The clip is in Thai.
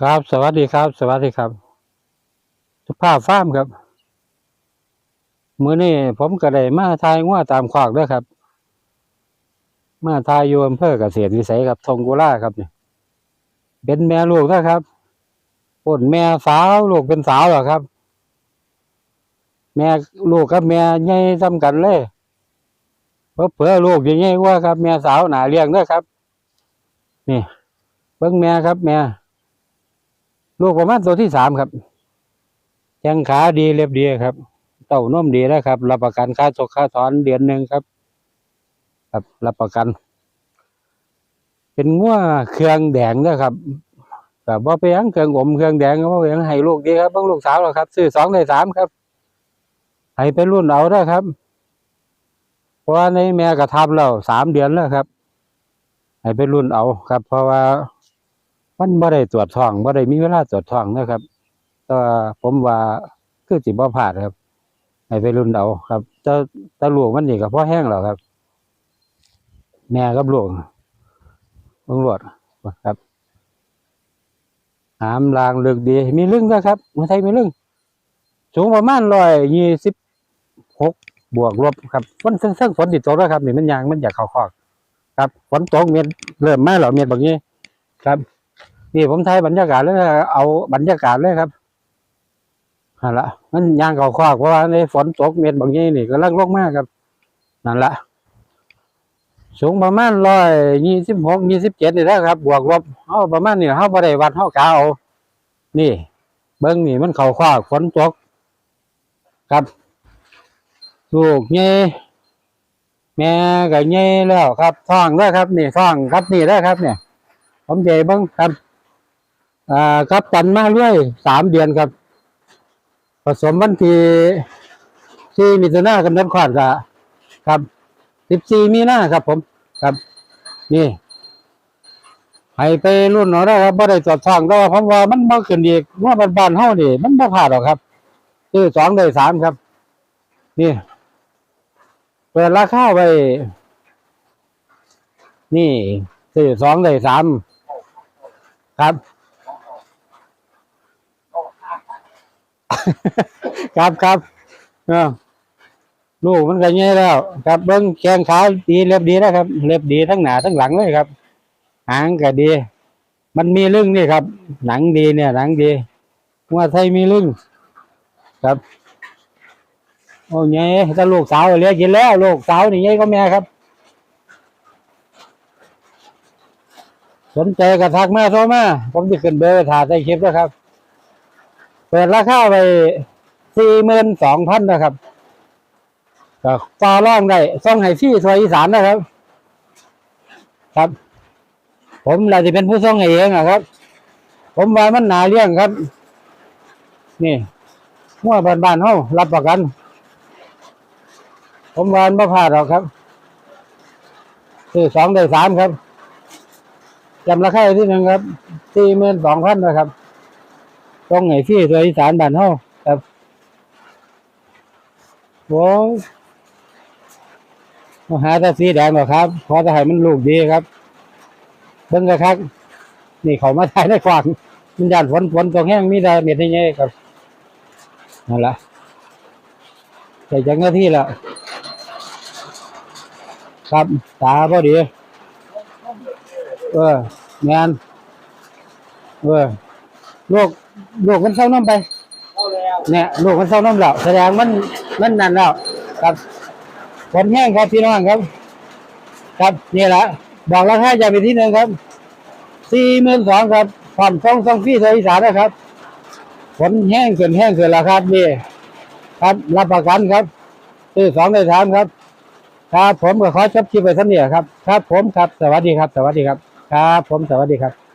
ครับ สวัสดีครับ สวัสดีครับ สุภาพฟาร์มครับมื้อนี้ผมก็ได้มาทายงัวตามคอกด้อครับ มาทายอยู่อำเภอเกษตรวิสัยครับทงกุลาครับเนี่ยเป็นแม่ลูกนะครับพ่นแม่สาวลูกเป็นสาวเหรอครับ แม่ลูกกับแม่ใหญ่ซ้ำกันเลยเพื่อเผื่อลูกใหญ่กว่าครับ แม่สาวหนาเลี้ยงด้อครับ นี่เบิ่งแม่ครับ แม่ ลูกประมาณตัวที่สามครับแข้งขาดีเรียบดีครับ เต้านุ่มดีนะครับ รับประกันค่าสกค่าถอนเดือนหนึ่งครับ ครับ รับประกัน เป็นงัวเครื่องแดงนะครับกับว่าไปยังเครื่องอมเครื่องแดงว่าไปยังให้ลูกดีครับเบิ่งลูกสาวแล้วครับซื้อสองได้สามครับให้ไปรุ่นเอาได้ครับ เพราะว่าในแม่กระทับแล้วสามเดือนแล้วครับ ให้ไปรุ่นเอาครับ เพราะว่า มันบ่ได้ตรวจท้องบ่ได้มีเวลาตรวจท้องนะครับแต่ว่าผมว่าคือสิบ่พลาครับ ให้ไปรุ่นเอาครับแต่แต่ลูกมันนี่ก็พอแห้งแล้วครับ แม่กับลูกตำรวจครับหามลางเลือกดี มีลึงด้วยครับเมืองไทยมีลึงสูงประมาณร้อยยี่สิบหกบวกลบครับฝนซึ่งซึ่งฝนติดตกแล้วครับนี่มันยางมันอยากเข้าคอก ครับฝนตกเม็ดเริ่มมาแล้วเม็ดแบบนี้ครับ นี่ผมถ่ายบรรยากาศเลยนะเอาบรรยากาศเลยครับนั่นละมันยางเขาคอกเพราะว่าในฝนตกเม็ดบางอย่างนี่ก็ลังลงมากครับนั่นละสูงประมาณร้อยยี่สิบหกยี่สิบเจ็ดนี่แหละครับ บวกลบเอาประมาณนี้เขาบริวัดเขากาเอานี่ เบิ้งนี่มันเขาคอกฝนตก ครับ ลูกเงี้ยแม่ก็เงี้ยแล้วครับท้องแล้วครับ นี่ท้องครับนี่ได้ครับ เนี่ย ผมใหญ่บ้งครับ อ่าครับตันมาเรื่อยสามเดือนครับ ผสมวันที่ที่มิถุนากำหนดคลอดกะครับสิบสี่มีนาครับ ผมครับ นี่ให้ไปรุ่นเนาะได้ครับบ่ได้ตรวจท้องก็เพราะว่ามันบ่ขึ้นอีกว่าบ้านบานๆเฮานี่มันบ่พลาดหรอกครับคือสองได้สามครับ นี่เปิดราคาไว้ นี่ซื้อสองได้สามครับ ครับครับเออลูกมันก็เงี้ยแล้ว ครับเบิ้งแขงขาดีเรียบดีนะครับเรียบดีทั้งหนาทั้งหลังเลยครับ หางก็ดี มันมีลึงนี่ครับ หนังดีเนี่ย หนังดีว่าไทยมีลึงครับโอ้ยไงถ้าลูกสาวเลี้ยงกินแล้วลูกสาวนี่ไงก็แม่ครับ สนใจกระทักมาโทรมาผมจะขึ้นเบอร์ถ่ายใส่คลิปแล้วครับ เปิดราคาไปสี่หมื่นสองพันนะครับก็ต่อรองได้ส่งให้ที่ทวยอีสานนะครับ ครับ ผมเราจะเป็นผู้ส่งให้เองนะครับ ผมว่ามันหนาเลี้ยงครับ นี่มั่วบ้านๆเฮารับประกัน ผมวาไม่พลาดหรอกครับซื้อสองได้สามครับจำราคาไว้ที่หนึ่งครับสี่หมื่นสองพันนะครับ ตรงไหนที่ตัวอีสานบ้านเฮาครับโว้มาหาต่สีแดงหรอครับพราะจะให้มันลูกดีครับเบิ่งกระคักนี่เขามาถ่ายในขวางมันยานฝนฝนตกแห้งมีได้เม็ดให้เงี้ยครับนั่นแหละใส่จังหน้าที่ล้วครับตาพอดีเออแมนเออ ลูกลูกมันเศร้าน้ำไปเนี่ยลูกมันเศร้าน้ำแล้วแสดงมันมันนั่นแล้วครับฝนแห้งครับพี่น้องครับ ครับนี่แหละบอกราคาจะไปที่หนึ่งครับสี่หมื่นสองครับผ่อนสองสองพี่เทอีสานนะครับฝนแห้งเกินแห้งเกินแล้วครับนี่ครับ รับประกันครับซื้อสองได้สามครับครับผมก็ขอจบคลิปไปท่านเนี่ยครับ ครับผมครับ สวัสดีครับ สวัสดีครับ ครับผมสวัสดีครับ